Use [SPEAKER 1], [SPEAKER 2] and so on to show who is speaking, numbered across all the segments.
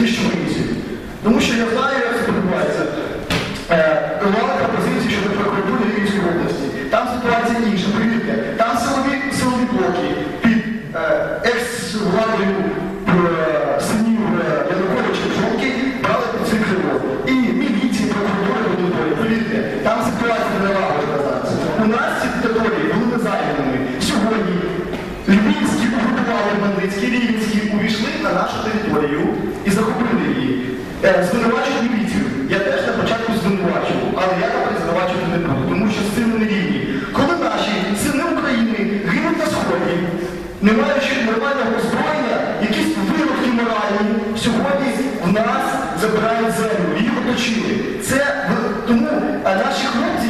[SPEAKER 1] раду в Звинувачують міліцію. Я теж на початку звинувачував, але я тепер звинувачувати не буду, тому що сили не рівні. Коли наші сини України гинуть на сході, не маючи нормального озброєння, якісь вироки моральні сьогодні в нас забирають землю, їх оточили. Це тому а наші хлопці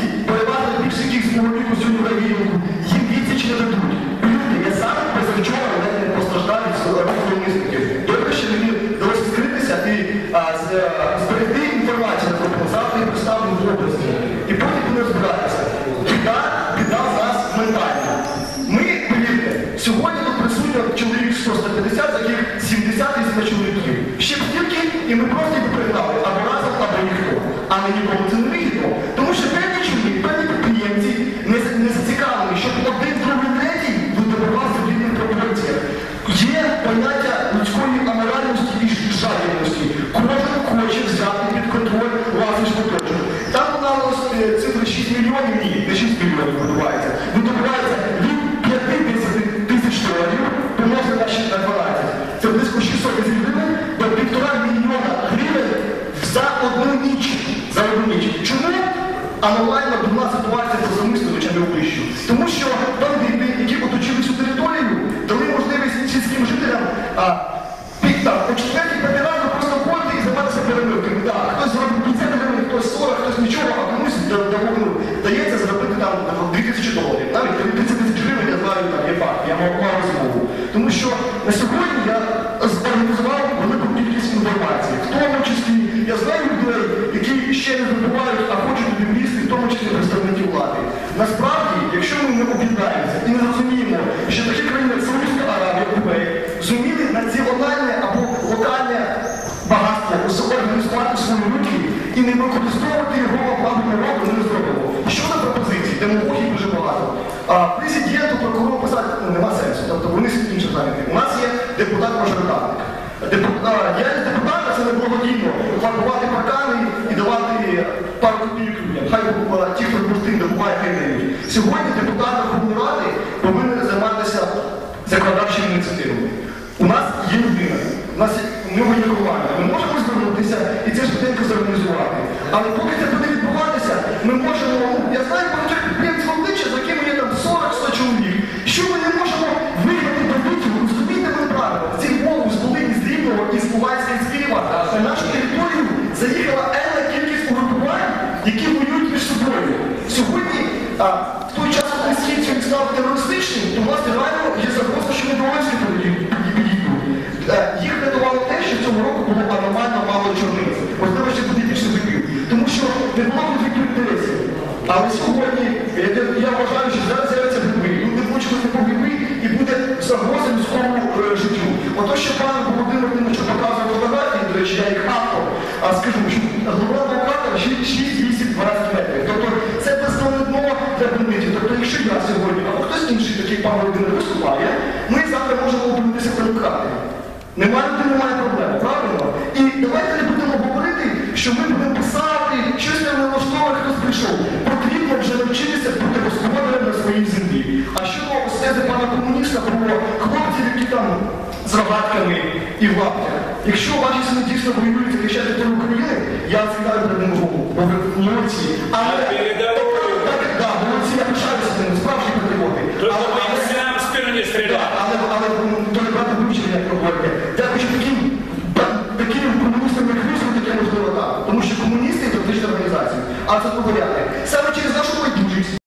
[SPEAKER 1] 70 тисяч. Ще б стільки, і ми просто їх пригнали або разом, або ніхто. а не вигідно. Аномально дурна ситуація по замисленню не вищу. Тому що бандити, які оточили цю територію, дали можливість сільським жителям по четвертій п'ятій просто ходити і займатися перемирками. Так, хтось зробить 50 гривень, хтось 40, хтось нічого, а комусь да- да- дається заробити там 2 тисячі доларів. Навіть 30 тисяч гривень я знаю, там є факт, я мав розмову. Тому що на сьогодні я зорганізував велику кількість інформації. В тому числі я знаю людей, які ще не здобувають, а хочуть тому числі представників влади. Насправді, якщо ми не об'єднаємося і не розуміємо, що такі країни, як Саудівська Аравія, Кувейт, зуміли національне або локальне багатство організувати свої руки і не використовувати його благо народу, не зробимо. Щодо пропозицій, демагогії дуже багато. А президенту, прокурору писати ну, нема сенсу. Тобто вони іншим зайняті. У нас є депутат-мажоритарник. Депутат, діяльність депутата це не благодійно фарбувати паркани і давати пару копійок Сьогодні депутат Верховної Ради повинен займатися законодавчими ініціативами. У нас є людина, у нас у нього є команда. Ми можемо звернутися і це швиденько зорганізувати. Але поки це буде відбуватися, ми можемо, я знаю багатьох підприємців обличчя, за якими є там 40-100 чоловік. Що ми не можемо вигнати бандитів, розумієте мене правильно? Ці Богу з Волині, з Рівного, із Луганська, і з Києва на нашу територію заїхала енна кількість угрупувань, які воюють між собою. Сьогодні, Але сьогодні я, вважаю, що зараз з'являться гриби. Люди влучилися по гриби і буде загроза людському е, життю. Ото, що пан Володимир Димович показує фотографії, до речі, я їх автор, а скажу, що глобальна оператора 6, 8, 12 метрів. Тобто це бездонне для бандитів. Тобто, якщо я сьогодні, або хтось інший, такий пан Володимир виступає, ми завтра можемо опинитися проникати. Немає немає проблем, правильно? Пана комуніста про хлопців, які там з рогатками і в лаптях. Якщо ваші сини дійсно воюють захищати територію України, я звітаю перед ним голову, бо ви молодці. Але так, молодці, я пишаюся з ними, справжні патріоти. Але- але- то не брати вивчення, як говорите. Дякую, таким, та- таким комуністам, як ви, таке можливо так. Тому що комуністи це політична організація. А це поваряти. Саме через